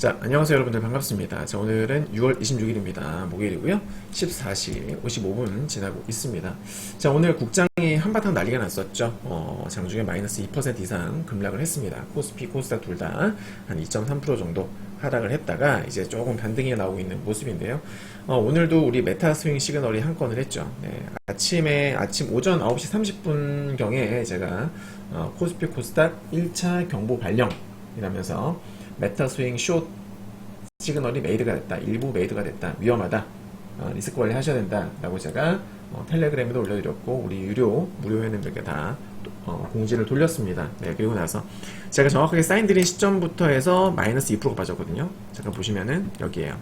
자, 안녕하세요 여러분들 반갑습니다. 자, 오늘은 6월 26일입니다. 목요일이고요. 14시 55분 지나고 있습니다. 자, 오늘 국장이 한바탕 난리가 났었죠. 어, 장중에 마이너스 2% 이상 급락을 했습니다. 코스피, 코스닥 둘 다 한 2.3% 정도 하락을 했다가 이제 조금 반등이 나오고 있는 모습인데요. 어, 오늘도 우리 메타 스윙 시그널이 한 건을 했죠. 네, 아침에 아침 오전 9시 30분 경에 제가 어, 코스피, 코스닥 1차 경보 발령이라면서 메타 스윙 숏 시그널이 메이드가 됐다. 일부 메이드가 됐다. 위험하다. 어, 리스크 관리 하셔야 된다. 라고 제가 어, 텔레그램에도 올려드렸고 우리 유료 무료 회원님들께 다 어, 공지를 돌렸습니다. 네, 그리고 나서 제가 정확하게 사인 드린 시점부터 해서 마이너스 2%가 빠졌거든요. 잠깐 보시면은 여기에요.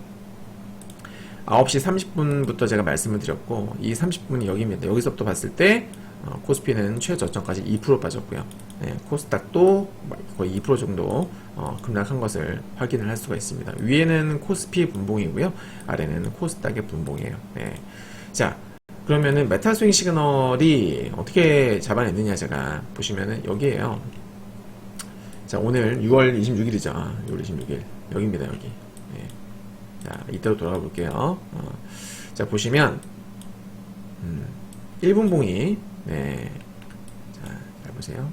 9시 30분부터 제가 말씀을 드렸고 이 30분이 여기입니다. 여기서부터 봤을 때 어, 코스피는 최저점까지 2% 빠졌고요. 네, 코스닥도 거의 2% 정도 어, 급락한 것을 확인을 할 수가 있습니다. 위에는 코스피 분봉이고요. 아래는 코스닥의 분봉이에요. 네. 자, 그러면은 메타 스윙 시그널이 어떻게 잡아냈느냐 제가 보시면은 여기에요. 자, 오늘 6월 26일이죠. 6월 26일. 여기입니다, 여기. 네. 자, 이따로 돌아가 볼게요. 어, 자, 보시면, 음, 1분 봉이, 네. 자, 잘 보세요.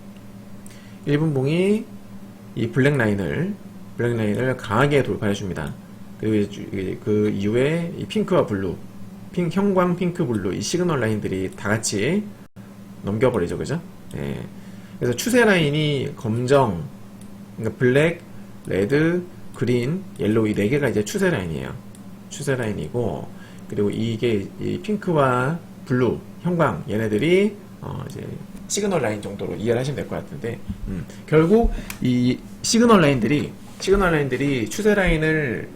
1분 봉이 이 블랙 라인을, 블랙 라인을 강하게 돌파해 줍니다. 그, 그 이후에 이 핑크와 블루, 핑, 형광, 핑크, 블루, 이 시그널 라인들이 다 같이 넘겨버리죠. 그죠? 네. 그래서 추세 라인이 검정, 그러니까 블랙, 레드, 그린, 옐로우 이 네 개가 이제 추세 라인이에요. 추세 라인이고 그리고 이게 이 핑크와 블루, 형광 얘네들이 어 이제 시그널 라인 정도로 이해를 하시면 될 것 같은데 음, 결국 이 시그널 라인들이 시그널 라인들이 추세 라인을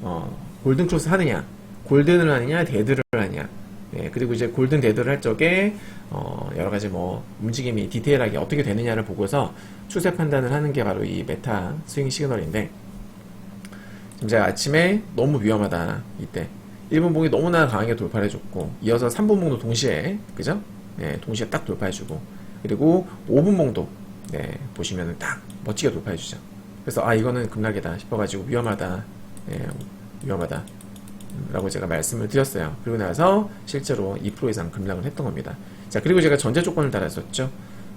어 골든 크로스 하느냐, 골든을 하느냐, 데드를 하느냐. 네, 그리고 이제 골든 데드를 할 적에 어, 여러 가지 뭐 움직임이 디테일하게 어떻게 되느냐를 보고서 추세 판단을 하는 게 바로 이 메타 스윙 시그널인데 제가 아침에 너무 위험하다 이때 1분 봉이 너무나 강하게 돌파를 해줬고 이어서 3분 봉도 동시에 그죠? 네, 동시에 딱 돌파해주고 그리고 5분 봉도 네, 보시면은 딱 멋지게 돌파해주죠. 그래서 아 이거는 급락이다 싶어가지고 위험하다, 네, 위험하다. 라고 제가 말씀을 드렸어요. 그리고 나서 실제로 2% 이상 급락을 했던 겁니다. 자, 그리고 제가 전제 조건을 달았었죠.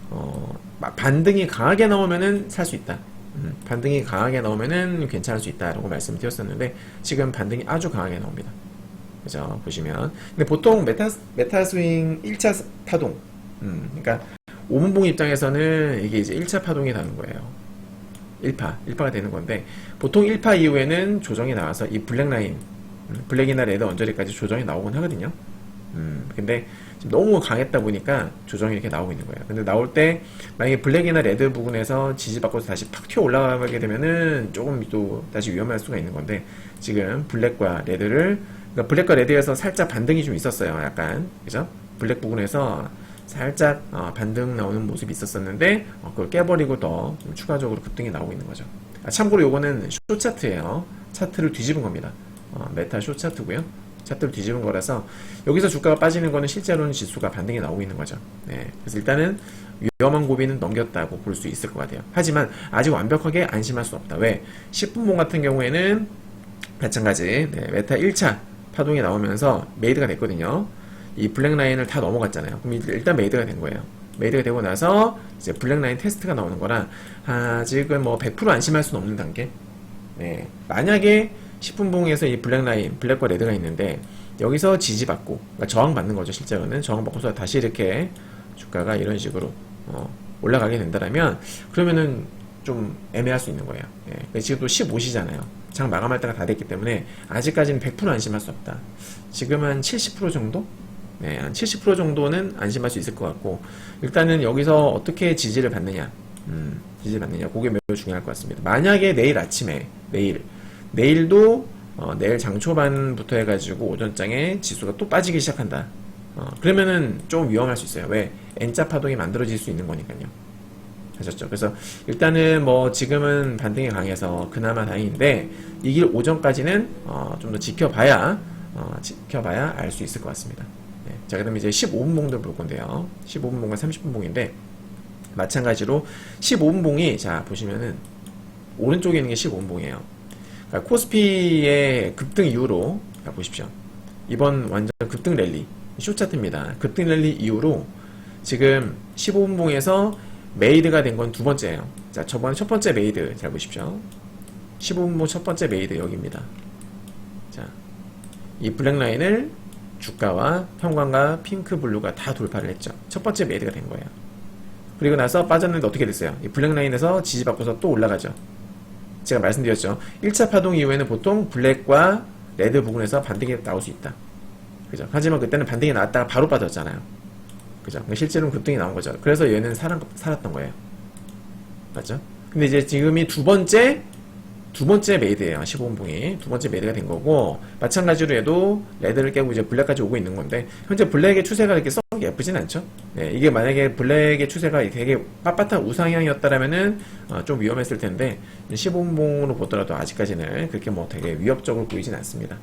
어, 마- 반등이 강하게 나오면은 살 수 있다. 음, 반등이 강하게 나오면은 괜찮을 수 있다라고 말씀을 드렸었는데 지금 반등이 아주 강하게 나옵니다. 그죠? 보시면. 근데 보통 메타, 메타 스윙 1차 파동. 음, 그러니까 오문봉 입장에서는 이게 이제 1차 파동이 나는 거예요. 1파, 1파가 되는 건데 보통 1파 이후에는 조정이 나와서 이 블랙 라인, 음, 블랙이나 레드 언저리까지 조정이 나오곤 하거든요. 음, 근데 지금 너무 강했다 보니까 조정이 이렇게 나오고 있는 거예요. 근데 나올 때 만약에 블랙이나 레드 부분에서 지지받고 다시 팍 튀어 올라가게 되면은 조금 또 다시 위험할 수가 있는 건데 지금 블랙과 레드를 그러니까 블랙과 레드에서 살짝 반등이 좀 있었어요. 약간 그죠? 블랙 부분에서 살짝 어, 반등 나오는 모습이 있었었는데 어, 그걸 깨버리고 더좀 추가적으로 급등이 나오고 있는 거죠. 아, 참고로 요거는 쇼 차트예요. 차트를 뒤집은 겁니다. 어, 메타 쇼 차트고요. 차트를 뒤집은 거라서 여기서 주가가 빠지는 거는 실제로는 지수가 반등이 나오고 있는 거죠. 네, 그래서 일단은 위험한 고비는 넘겼다고 볼 수 있을 것 같아요. 하지만 아직 완벽하게 안심할 수 없다. 왜? 10분봉 같은 경우에는 마찬가지 네, 메타 1차 파동이 나오면서 메이드가 됐거든요. 이 블랙 라인을 다 넘어갔잖아요. 그럼 일단 메이드가 된 거예요. 메이드가 되고 나서 이제 블랙 라인 테스트가 나오는 거라 아직은 뭐 100% 안심할 수는 없는 단계. 네. 만약에 10분 봉에서 이 블랙 라인, 블랙과 레드가 있는데 여기서 지지받고 그러니까 저항받는 거죠. 실제로는 저항받고서 다시 이렇게 주가가 이런 식으로 어, 올라가게 된다면 그러면은 좀 애매할 수 있는 거예요. 예. 지금 또 15시잖아요. 장 마감할 때가 다 됐기 때문에 아직까지는 100% 안심할 수 없다. 지금 한 70% 정도? 네, 한 70% 정도는 안심할 수 있을 것 같고 일단은 여기서 어떻게 지지를 받느냐, 음, 지지를 받느냐, 그게 매우 중요할 것 같습니다. 만약에 내일 아침에 내일 내일도 어, 내일 장 초반부터 해가지고 오전장에 지수가 또 빠지기 시작한다. 어, 그러면은 좀 위험할 수 있어요. 왜? N자 파동이 만들어질 수 있는 거니까요. 하셨죠. 그래서 일단은 뭐 지금은 반등이 강해서 그나마 다행인데 이길 오전까지는 어, 좀 더 지켜봐야 어, 지켜봐야 알 수 있을 것 같습니다. 네. 자 그럼 이제 15분 봉들 볼 건데요. 15분 봉과 30분 봉인데 마찬가지로 15분 봉이 자 보시면은 오른쪽에 있는 게 15분 봉이에요. 그러니까 코스피의 급등 이후로 자, 보십시오. 이번 완전 급등 랠리 쇼차트입니다. 급등 랠리 이후로 지금 15분 봉에서 메이드가 된 건 두 번째예요. 자, 저번 첫 번째 메이드 잘 보십시오. 15분봉 첫 번째 메이드 여기입니다. 자, 이 블랙 라인을 주가와 형광과 핑크 블루가 다 돌파를 했죠. 첫 번째 메이드가 된 거예요. 그리고 나서 빠졌는데 어떻게 됐어요? 이 블랙 라인에서 지지받고서 또 올라가죠. 제가 말씀드렸죠. 1차 파동 이후에는 보통 블랙과 레드 부분에서 반등이 나올 수 있다. 그죠? 하지만 그때는 반등이 나왔다가 바로 빠졌잖아요. 그죠? 그러니까 실제로는 급등이 나온 거죠. 그래서 얘는 살았, 살았던 거예요. 맞죠? 근데 이제 지금이 두 번째, 두 번째 메이드예요. 15분봉이. 두 번째 메이드가 된 거고, 마찬가지로 얘도 레드를 깨고 이제 블랙까지 오고 있는 건데, 현재 블랙의 추세가 이렇게 썩 예쁘진 않죠? 네, 이게 만약에 블랙의 추세가 되게 빳빳한 우상향이었다라면은, 어, 좀 위험했을 텐데, 15분봉으로 보더라도 아직까지는 그렇게 뭐 되게 위협적으로 보이진 않습니다.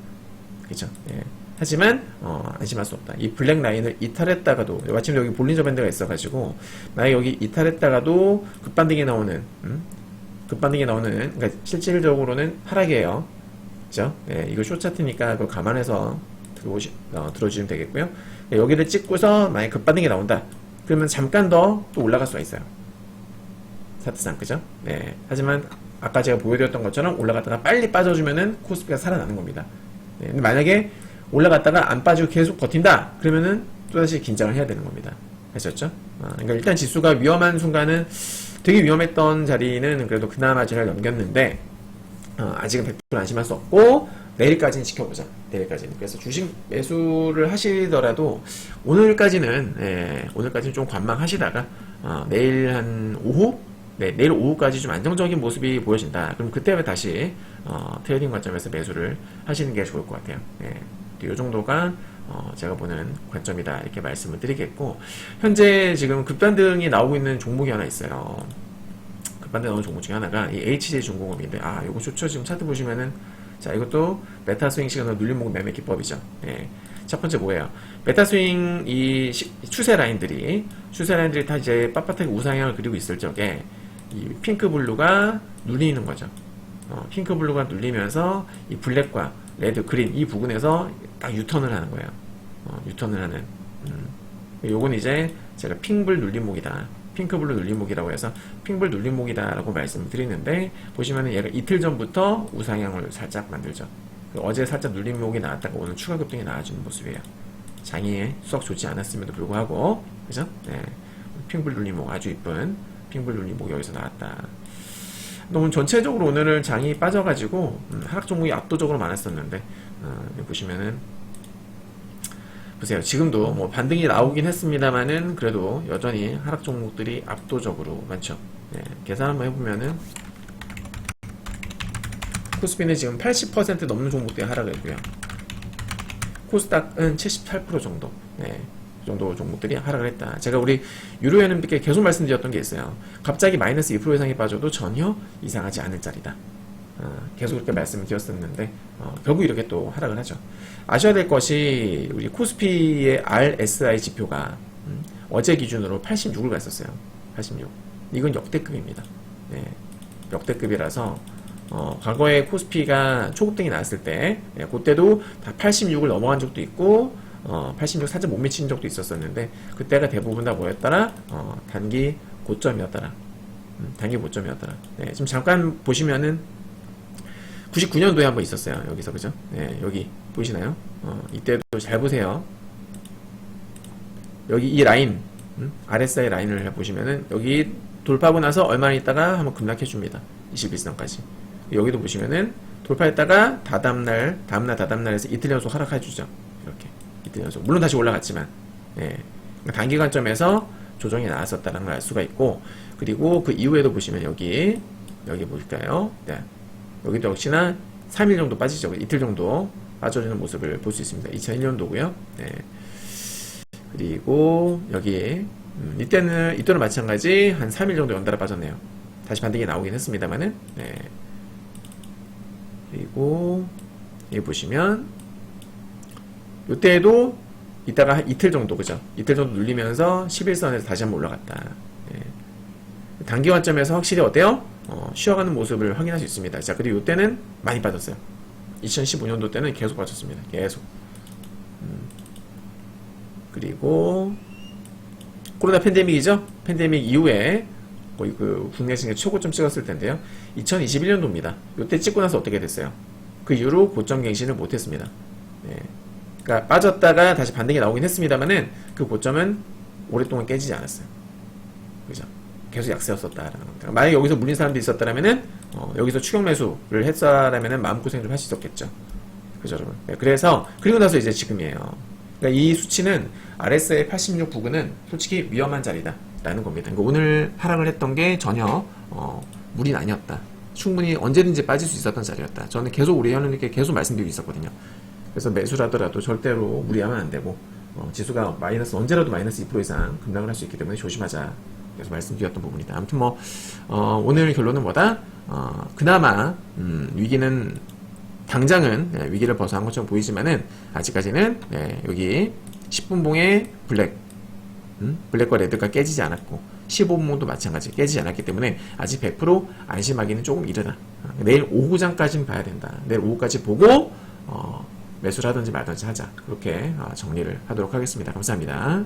그죠? 예. 하지만 어, 안심할 수 없다. 이 블랙 라인을 이탈했다가도 마침 여기 볼린저 밴드가 있어가지고 만약 여기 이탈했다가도 급반등이 나오는 음? 급반등이 나오는 그러니까 실질적으로는 하락이에요. 그죠? 예, 이거 쇼 차트니까 그걸 감안해서 들어오시, 어, 들어주시면 되겠고요. 예, 여기를 찍고서 만약 급반등이 나온다. 그러면 잠깐 더 또 올라갈 수가 있어요. 사트상 그죠? 네. 하지만 아까 제가 보여드렸던 것처럼 올라갔다가 빨리 빠져주면은 코스피가 살아나는 겁니다. 네, 근데 만약에 올라갔다가 안 빠지고 계속 버틴다 그러면은 또다시 긴장을 해야 되는 겁니다. 아셨죠? 어, 그러니까 일단 지수가 위험한 순간은 되게 위험했던 자리는 그래도 그나마 잘 넘겼는데 어, 아직은 100% 안심할 수 없고 내일까지는 지켜보자. 내일까지는. 그래서 주식 매수를 하시더라도 오늘까지는 예, 오늘까지는 좀 관망하시다가 어, 내일 한 오후 네, 내일 오후까지 좀 안정적인 모습이 보여진다. 그럼 그때 다시 어, 트레이딩 관점에서 매수를 하시는 게 좋을 것 같아요. 예. 이 정도가 어, 제가 보는 관점이다 이렇게 말씀을 드리겠고 현재 지금 급반등이 나오고 있는 종목이 하나 있어요. 급반등 나오는 종목 중에 하나가 이 HJ 중공업인데 아 이거 좋죠. 지금 차트 보시면은 자 이것도 메타 스윙 시간으로 눌림목 매매 기법이죠. 예. 첫 번째 뭐예요? 메타 스윙 이 시- 추세 라인들이 추세 라인들이 다 이제 빳빳하게 우상향을 그리고 있을 적에 이 핑크 블루가 눌리는 거죠. 어, 핑크 블루가 눌리면서 이 블랙과 레드, 그린 이 부분에서 딱 유턴을 하는 거예요. 어, 유턴을 하는. 음. 요건 이제 제가 핑불 눌림목이다. 핑크블루 눌림목이라고 해서 핑불 눌림목이다라고 말씀을 드리는데 보시면은 얘가 이틀 전부터 우상향을 살짝 만들죠. 어제 살짝 눌림목이 나왔다가 오늘 추가 급등이 나와주는 모습이에요. 장이 썩 좋지 않았음에도 불구하고 그죠? 네. 핑불 눌림목 아주 이쁜 핑불 눌림목이 여기서 나왔다. 너무 전체적으로 오늘은 장이 빠져가지고 음, 하락 종목이 압도적으로 많았었는데 어, 보시면은 보세요. 지금도 뭐 반등이 나오긴 했습니다만은 그래도 여전히 하락 종목들이 압도적으로 많죠. 네, 계산 한번 해보면은 코스피는 지금 80% 넘는 종목들이 하락을 했고요. 코스닥은 78% 정도. 네. 그 정도 종목들이 하락을 했다. 제가 우리 유로연은께 계속 말씀드렸던 게 있어요. 갑자기 마이너스 2% 이상이 빠져도 전혀 이상하지 않을 자리다. 어, 계속 그렇게 말씀을 드렸었는데 어, 결국 이렇게 또 하락을 하죠. 아셔야 될 것이 우리 코스피의 RSI 지표가 음, 어제 기준으로 86을 갔었어요. 86. 이건 역대급입니다. 네, 역대급이라서 어, 과거에 코스피가 초급등이 나왔을 때 예, 그때도 다 86을 넘어간 적도 있고 어, 86 살짝 못 미친 적도 있었었는데 그때가 대부분 다 뭐였더라? 어, 단기 고점이었더라. 음, 단기 고점이었더라. 네, 지금 잠깐 보시면은 99년도에 한번 있었어요. 여기서 그죠? 네, 여기 보이시나요? 어, 이때도 잘 보세요. 여기 이 라인 음? RSI 라인을 보시면은 여기 돌파하고 나서 얼마 있다가 한번 급락해 줍니다. 21선까지. 여기도 보시면은 돌파했다가 다다음날 다음날 다다음날에서 이틀 연속 하락해 주죠. 이렇게 이틀 연속. 물론 다시 올라갔지만 예. 그러니까 단기 관점에서 조정이 나왔었다는 걸 알 수가 있고 그리고 그 이후에도 보시면 여기 여기 볼까요? 네. 여기도 역시나 3일 정도 빠지죠. 이틀 정도 빠져주는 모습을 볼 수 있습니다. 2001년도고요. 네. 그리고 여기 음, 이때는 이때는 마찬가지 한 3일 정도 연달아 빠졌네요. 다시 반등이 나오긴 했습니다만은 네. 그리고 여기 보시면 이때도 이따가 한 이틀 정도 그죠? 이틀 정도 눌리면서 11선에서 다시 한번 올라갔다. 예. 단기 관점에서 확실히 어때요? 어, 쉬어가는 모습을 확인할 수 있습니다. 자, 그리고 이때는 많이 빠졌어요. 2015년도 때는 계속 빠졌습니다. 계속. 음. 그리고 코로나 팬데믹이죠. 팬데믹 이후에 거의 그 국내 시장 최고점 찍었을 텐데요. 2021년도입니다. 이때 찍고 나서 어떻게 됐어요? 그 이후로 고점 갱신을 못했습니다. 예. 그러니까 빠졌다가 다시 반등이 나오긴 했습니다만은 그 고점은 오랫동안 깨지지 않았어요. 그죠? 계속 약세였었다라는 겁니다. 그러니까 만약에 여기서 물린 사람들이 있었다라면은 어, 여기서 추격 매수를 했다라면은 마음 고생 좀할수 있었겠죠. 그죠, 여러분? 네, 그래서 그리고 나서 이제 지금이에요. 그러니까 이 수치는 RSI 86 부근은 솔직히 위험한 자리다라는 겁니다. 그러니까 오늘 하락을 했던 게 전혀 어, 무리는 아니었다. 충분히 언제든지 빠질 수 있었던 자리였다. 저는 계속 우리 현우님께 계속 말씀드리고 있었거든요. 그래서 매수라더라도 절대로 무리하면 안 되고 어, 지수가 마이너스 언제라도 마이너스 2% 이상 급락을 할 수 있기 때문에 조심하자. 그래서 말씀드렸던 부분이다. 아무튼 뭐 어, 오늘 결론은 뭐다? 어, 그나마 음, 위기는 당장은 네, 위기를 벗어난 것처럼 보이지만은 아직까지는 네, 여기 10분봉의 블랙 음? 블랙과 레드가 깨지지 않았고 15분봉도 마찬가지 깨지지 않았기 때문에 아직 100% 안심하기는 조금 이르다. 어, 내일 오후장까지는 봐야 된다. 내일 오후까지 보고 어, 매수를 하든지 말든지 하자. 그렇게 어, 정리를 하도록 하겠습니다. 감사합니다.